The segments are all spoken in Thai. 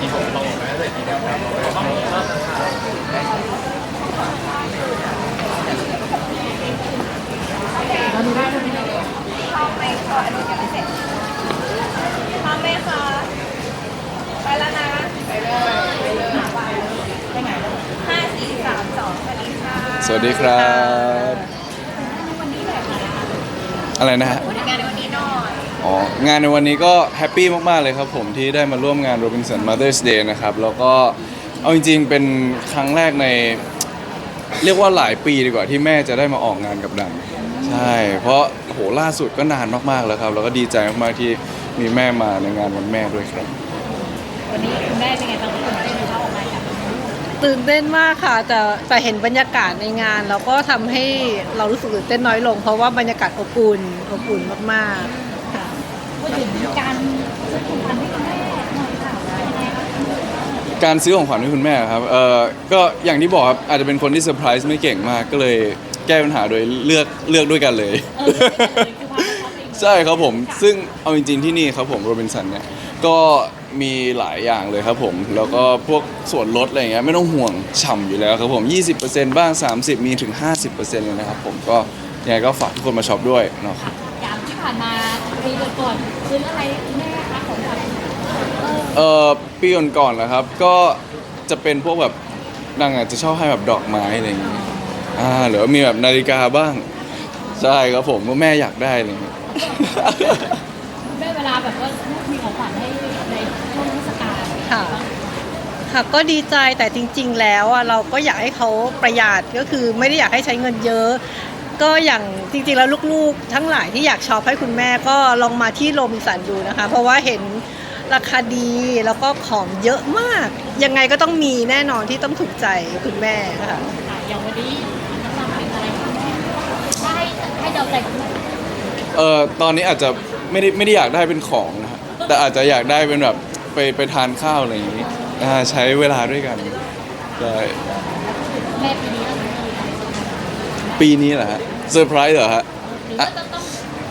ทีผมต้องนะแต่ทีเดียวครับต้องพร้อมไหมขออนุญาตเสร็จพร้อมไหมคะไปแล้วนะไปเลยไปเลยไปไหนห้าสี่สามสองสวัสดีค่ะ สวัสดีครับวันนี้แบบไหนคะอะไรนะฮะ อยอ๋องานในวันนี้ก็แฮปปี้มาก ๆ เลยครับผมที่ได้มาร่วมงาน Robinson Mother's Day นะครับ แล้วก็เอาจริง ๆ เป็นครั้งแรกใน เรียกว่าหลายปีดีกว่าที่แม่จะได้มาออกงานกับดัง ใช่ เพราะโหล่าสุดก็นานมากๆแล้วครับ แล้วก็ดีใจมากๆที่มีแม่มาในงานวันแม่ด้วยครับ วันนี้คุณแม่เป็นไงบ้างคุณได้ดูภาพออกมาจากตื่นเต้นมากค่ะ แต่แต่เห็นบรรยากาศในงาน แล้วก็ทำให้เรารู้สึกตื่นเต้นน้อยลง เพราะว่าบรรยากาศอบอุ่นอบอุ่นมากๆค่ะ พูดถึงการซื้อของขวัญให้คุณแม่หน่อยค่ะยังไงคะการซื้อของขวัญให้คุณแม่ครับเออก็อย่างที่บอกครับอาจจะเป็นคนที่เซอร์ไพรส์ไม่เก่งมากก็เลยแก้ปัญหาโดยเลือกเลือกด้วยกันเลย เออคือพาไปช้อปปิ้งใช่ครับผม ซึ่งเอาจริงๆที่นี่ครับผมโรบินสันเนี่ย ก็มีหลายอย่างเลยครับผม แล้วก็พวกส่วนลดอะไรเงี้ยไม่ต้องห่วงฉ่ำอยู่แล้วครับผม 20%บ้าง 30 มีถึง 50%เลยนะครับผมก็ยังไงก็ฝากทุกคนมาช็อปด้วยเนาะครับอย่างที่ ผ่านมาปีก่อนๆซื้ออะไรให้คุณแม่คะของขวัญเออเอ่อปีก่อนๆนะครับ ก็จะเป็นพวกแบบนางอาจจะชอบให้แบบดอกไม้อะไรอย่างเงี้ยอ่าหรือว่ามีแบบนาฬิกาบ้าง ใช่ครับผมว่าแม่อยากได้อะไรอย่างเงี้ย ได้เวลาแบบว่าลูกมีของขวัญให้ในช่วงเทศกาลค่ะ ค่ะก็ดีใจแต่จริง ๆ แล้วอะเราก็อยากให้เขาประหยัดก็คือไม่ได้อยากให้ใช้เงินเยอะ ก็อย่างจริงๆแล้วลูกๆ ทั้งหลายที่อยากช็อปให้คุณแม่ก็ลองมาที่โรบินสันดูนะคะ เพราะว่าเห็นราคาดีแล้วก็ของเยอะมาก ยังไงก็ต้องมีแน่นอนที่ต้องถูกใจคุณแม่ค่ะค่ะอย่างวันนี้น้ำมันเป็นอะไรคะแม่ถ้าให้ให้เดาใจคุณแม่เอ่อตอนนี้อาจจะไม่ได้ไม่ได้อยากได้เป็นของนะฮะแต่อาจจะอยากได้เป็นแบบไปไปทานข้าวอะไรอย่างงี้อ่าใช้เวลาด้วยกันใช่แม่ปีนี้ ปีนี้เหรอฮะเซอร์ไพรส์เหรอฮะหรือว่าจะต้อง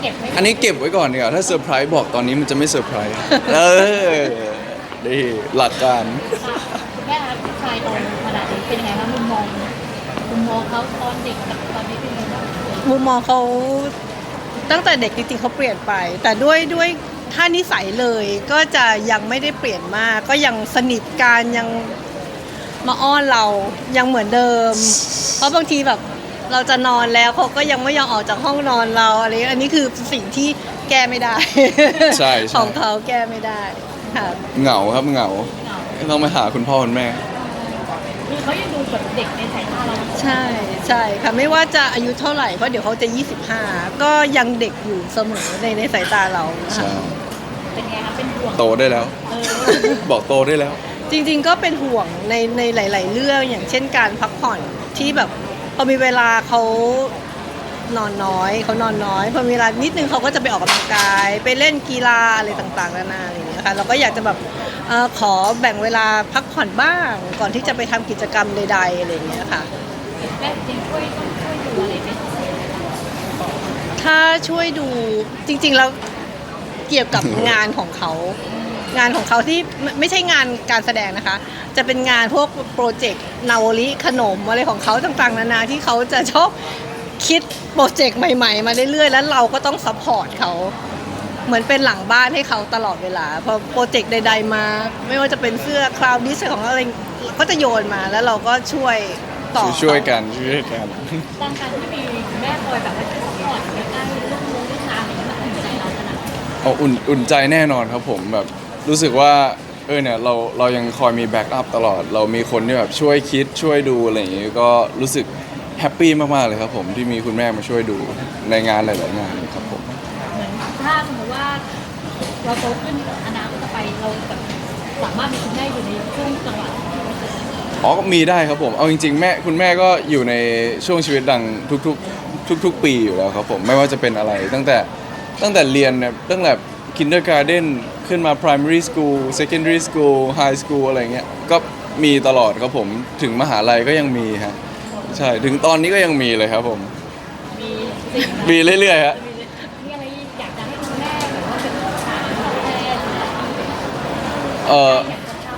เก็บไว้อันนี้เก็บไว้ก่อนดีกว่าถ้าเซอร์ไพรส์บอกตอนนี้มันจะไม่เซอร์ไพรส์เออดีหลักการ คุณแม่คะผู้ชายโตขนาดนี้เป็นยังไงคะมุมมองมุมมองเขาตอนเด็กกับตอนนี้เป็นยังไงบ้างมุมมองเขาตั้งแต่เด็กจริงๆเขาเปลี่ยนไป แต่ด้วยด้วยท่านิสัยเลยก็จะยังไม่ได้เปลี่ยนมาก ก็ยังสนิทกันยังมาอ้อนเรายังเหมือนเดิม เพราะบางทีแบบ เราจะนอนแล้วเขาก็ยังไม่ยอมออกจากห้องนอนเราอะไรอันนี้คือสิ่งที่แก้ไม่ได้ใช่ใช่ ของเขาแก้ไม่ได้ค่ะเหงาครับเหงาเหงาต้องไปหาคุณพ่อคุณแม่ คือเขายังดูแบบเด็กในสายตาเราใช่ใช่ค่ะไม่ว่าจะอายุเท่าไหร่เพราะเดี๋ยวเขาจะ 25 ก็ยังเด็กอยู่เสมอในในสายตาเรานะคะใช่เป็นไงคะเป็นห่วงโตได้แล้ว เออบอกโตได้แล้ว จริงๆก็เป็นห่วงในในหลาย ๆ เรื่องอย่างเช่นการพักผ่อนที่แบบ พอมีเวลาเขานอนน้อยเขานอนน้อยพอมีเวลานิดนึงเขาก็จะไปออกกำลังกาย ไปเล่นกีฬาอะไรต่างๆนานาอะไรอย่างเงี้ยค่ะเราก็อยากจะแบบเออขอแบ่งเวลาพักผ่อนบ้าง ก่อนที่จะไปทำกิจกรรมใดๆอะไรอย่างเงี้ยค่ะแม่จริงช่วยต้องช่วยดูอะไรเป็นพิเศษไหมคะถ้าช่วยดูจริงๆแล้วเกี่ยวกับงานของเขา งานของเขาที่ไม่ไม่ใช่งานการแสดงนะคะ จะเป็นงานพวกโปรเจกต์นาวลิขนมอะไรของเขาต่างๆ นานาที่เขาจะชอบคิดโปรเจกต์ใหม่ๆ มาเรื่อยๆ แล้วเราก็ต้องซัพพอร์ตเขาเหมือนเป็นหลังบ้านให้เขาตลอดเวลาพอโปรเจกต์ใด ๆ มา ไม่ว่าจะเป็นเสื้อคลาวดิสของอะไรก็จะโยนมาแล้วเราก็ช่วยต่อช่วยๆกันช่วยๆกันบางการที่มีแม่คอยแบบว่าช่วยซัพพอร์ตใกล้ๆเรื่องรู้เรื่องงานอะไรอย่างเงี้ยมันอุ่นใจเราขนาดไหน เอาอุ่นอุ่นใจแน่นอนครับผมแบบ รู้สึกว่าเออเนี่ยเราเรายังคอยมีแบ็กอัพตลอด เรามีคนที่แบบช่วยคิดช่วยดูอะไรอย่างงี้ก็รู้สึกแฮปปี้มากๆเลยครับผมที่มีคุณแม่มาช่วยดูในงานหลายๆงานครับผม เหมือนถ้าสมมติว่าเราโตขึ้นอนาคตไปเราแบบสามารถมีคุณแม่อยู่ในช่วงจังหวะที่อ๋อก็มีได้ครับผม เอาจริง ๆ แม่คุณแม่ก็อยู่ในช่วงชีวิตดังทุกๆ ทุก ๆ ปีอยู่แล้วครับผม ไม่ว่าจะเป็นอะไร ตั้งแต่ตั้งแต่เรียนเนี่ยตั้งแต่ kindergarten ขึ้นมา primary school secondary school high school อะไรเงี้ยก็มีตลอดครับผมถึงมหาลัยก็ยังมีฮะใช่ถึงตอนนี้ก็ยังมีเลยครับผม มีสิ่งมีเรื่อยๆฮะ มีอะไรอยากจะให้คุณแม่แบบว่าเป็นของขวัญตอบแทนหรืออะไรเอออยากจะท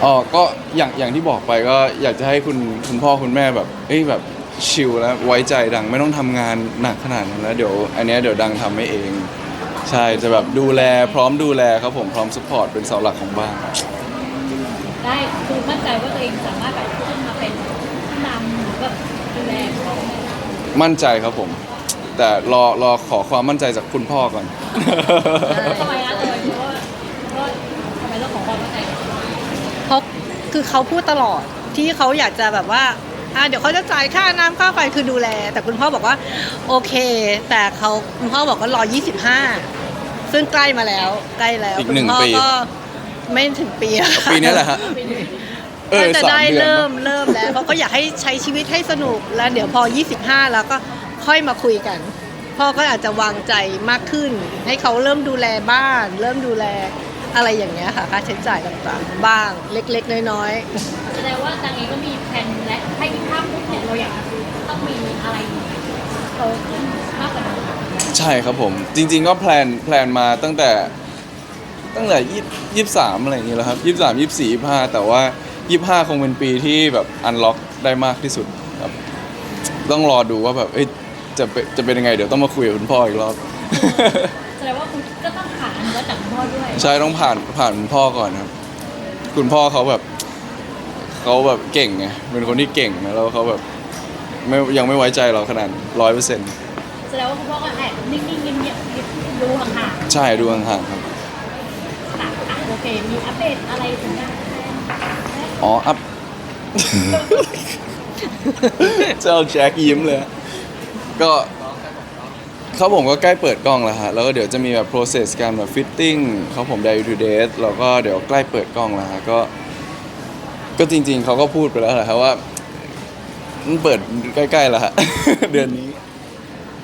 ำอ๋อก็อย่างอย่างที่บอกไปก็อยากจะให้คุณคุณพ่อคุณแม่แบบเอ้ยแบบชิลแล้วไว้ใจดังไม่ต้องทำงานหนักขนาดนั้นแล้วเดี๋ยว อันเนี้ยเดี๋ยวดังทำให้เอง ใช่จะแบบดูแลพร้อมดูแลครับผมพร้อมสปอร์ตเป็นเสาหลักของบ้าน ได้คือมั่นใจว่าตัวเองสามารถแบบขึ้นมาเป็นผู้นำหรือแบบดูแลพ่อแม่ได้มั่นใจครับผม แต่รอรอขอความมั่นใจจากคุณพ่อก่อน ทำไมนะเลยเพราะว่าเพราะว่าทำไมต้องขอความมั่นใจกับพ่อเพราะคือเขาพูดตลอดที่เขาอยากจะแบบว่าอะเดี๋ยวเขาจะจ่ายค่าน้ำค่าไฟคือดูแล แต่คุณพ่อบอกว่า โอเค แต่เขาคุณพ่อบอกว่ารอ 25 ซึ่งใกล้มาแล้ว ใกล้แล้วอีกคุณหนึ่งพ่อปี ก็ไม่ถึงปีอะปีนี้แหละฮะ เออก็จะสามได้เดือนเริ่ปะมเริ่มแล้วเขาก็อยากให้ใช้ชีวิตให้สนุกแล้วเดี๋ยวพอ 25 แล้วก็ค่อยมาคุยกันพ่อก็อาจจะวางใจมากขึ้น ให้เขาเริ่มดูแลบ้าน เริ่มดูแลอะไรอย่างเงี้ยค่ะค่าใช้จ่ายต่างๆ บ้างเล็กๆ น้อยๆแสดงว่าจังเองก็มีแผนและให้ภาพปุ๊บเนี่ยเราอยากจะคือต้องมีอะไรโตขึ้นมากกว่านี้ ใช่ครับผมจริง ๆ ก็แพลนแพลนมาตั้งแต่ตั้งแต่ยี่ยี่สามอะไรอย่างเงี้ยแล้วครับยี่สามยี่สี่ยี่ห้าแต่ว่ายี่ห้าคงเป็นปีที่แบบอันล็อกได้มากที่สุดครับต้องรอดูว่าแบบเอ้ยจะเป็นจะเป็นยังไงเดี๋ยวต้องมาคุยกับคุณพ่ออีกรอบ แสดงว่าคุณก็ต้องผ่านอนุวัตจากคุณพ่อด้วยใช่ต้องผ่านผ่านคุณพ่อก่อนครับ คุณพ่อเขาแบบเขาแบบเก่งไงเป็นคนที่เก่งนะแล้วเขาแบบไม่ยังไม่ไว้ใจเราขนาดร้อยเปอร์เซ็นต์ แสดงว่าคุณพ่อก็แอบนิ่งๆเงียบๆดูห่างใช่ดูห่างๆครับๆอะอะโอเค มีอัปเดตอะไรถึงงานแฟนอ๋ออัพ เจ้าแจ็คยิ้มเลยก็เขาผมก็ใกล้เปิดกล้องแล้วฮะ แล้วก็เดี๋ยวจะมีแบบ process การแบบ fitting เขาผม day to day แล้วก็เดี๋ยวใกล้เปิดกล้องแล้วฮะ ก็ ก็จริงๆ เขาก็พูดไปแล้วแหละครับว่า มันเปิดใกล้ๆแล้วฮะ เดือนนี้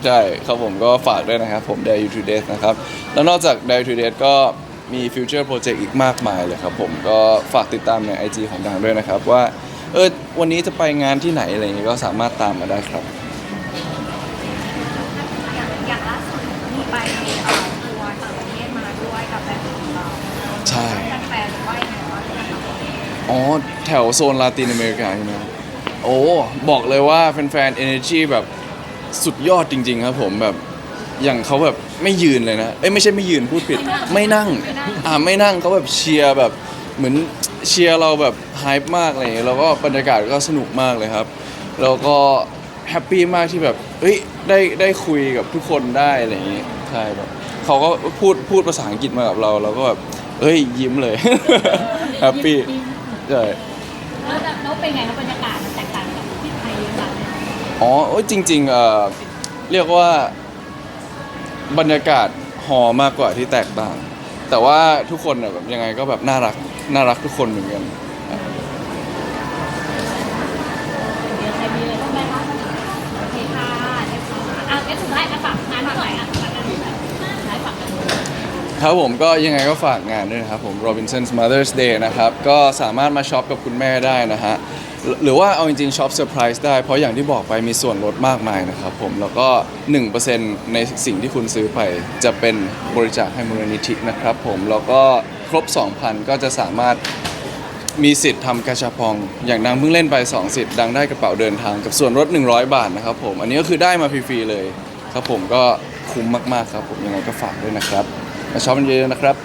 ใช่ครับผมก็ฝากด้วยนะครับผม Day to Day นะครับ แล้วนอกจาก Day to Day ก็มี Future Project อีกมากมายเลยครับผมก็ฝากติดตามใน IG ของดังด้วยนะครับ ว่าเออวันนี้จะไปงานที่ไหนอะไรอย่างเงี้ยก็สามารถตามมาได้ครับ อย่างอย่างล่าสุดมีไปเอ่อทัวร์ต่างประเทศมาด้วยกับแฟนของเราใช่ แฟนๆว่ายังไงบ้างคะอ๋อ แถวโซนลาตินอเมริกาใช่ไหมครับโอ้ บอกเลยว่าแฟนๆ Energy แบบ สุดยอดจริง ๆ ครับผมแบบอย่างเขาแบบไม่ยืนเลยนะเอ้ยไม่ใช่ไม่ยืนพูดผิด ไม่นั่งอ่าไม่นั่งเขาแบบเชียร์แบบเหมือนเชียร์เราแบบไฮป์มากอะไรอย่างเงี้ยแล้วก็บรรยากาศก็สนุกมากเลยครับแล้วก็แฮปปี้มากที่แบบเฮ้ยได้ได้คุยกับทุกคนได้อะไรอย่างงี้ใช่แบบเขาก็พูดพูดภาษาอังกฤษมากับเราเราก็แบบเอ้ยยิ้มเลย แฮปปี้ใช่แล้วแล้วเป็นไงครับบรรยากาศมันแตกต่างกับที่ไทยหรือเปล่าเนี่ย อ๋อโอ้ยจริงๆเอ่อเรียกว่าบรรยากาศหอมากกว่าที่แตกต่าง แต่ว่าทุกคนน่ะแบบยังไงก็แบบน่ารักน่ารักทุกคนเหมือนกันเดี๋ยวใครมีอะไรบ้างไหมคะโอเคค่ะเรียบร้ออะงั้นสุดท้ายอะฝากงานหน่อยอะ ครับผมก็ยังไงก็ฝากงานด้วยนะครับผม Robinson's Mother's Day นะครับ ก็สามารถมาช็อปกับคุณแม่ได้นะฮะ หรือว่าเอาจริงๆช็อปเซอร์ไพรส์ได้ เพราะอย่างที่บอกไปมีส่วนลดมากมายนะครับผม แล้วก็ 1%ในสิ่งที่คุณซื้อไป จะเป็นบริจาคให้มูลนิธินะครับผม แล้วก็ครบ 2,000 ก็จะสามารถมีสิทธิ์ทำกาชาปอง อย่างดังเพิ่งเล่นไป 2 สิทธิ์ดังได้กระเป๋าเดินทางกับส่วนลด100 บาทนะครับผม อันนี้ก็คือได้มาฟรีๆเลยครับผมก็คุ้มมากๆครับผมยังไงก็ฝากด้วยนะครับ มาช็อปกันเยอะๆนะครับ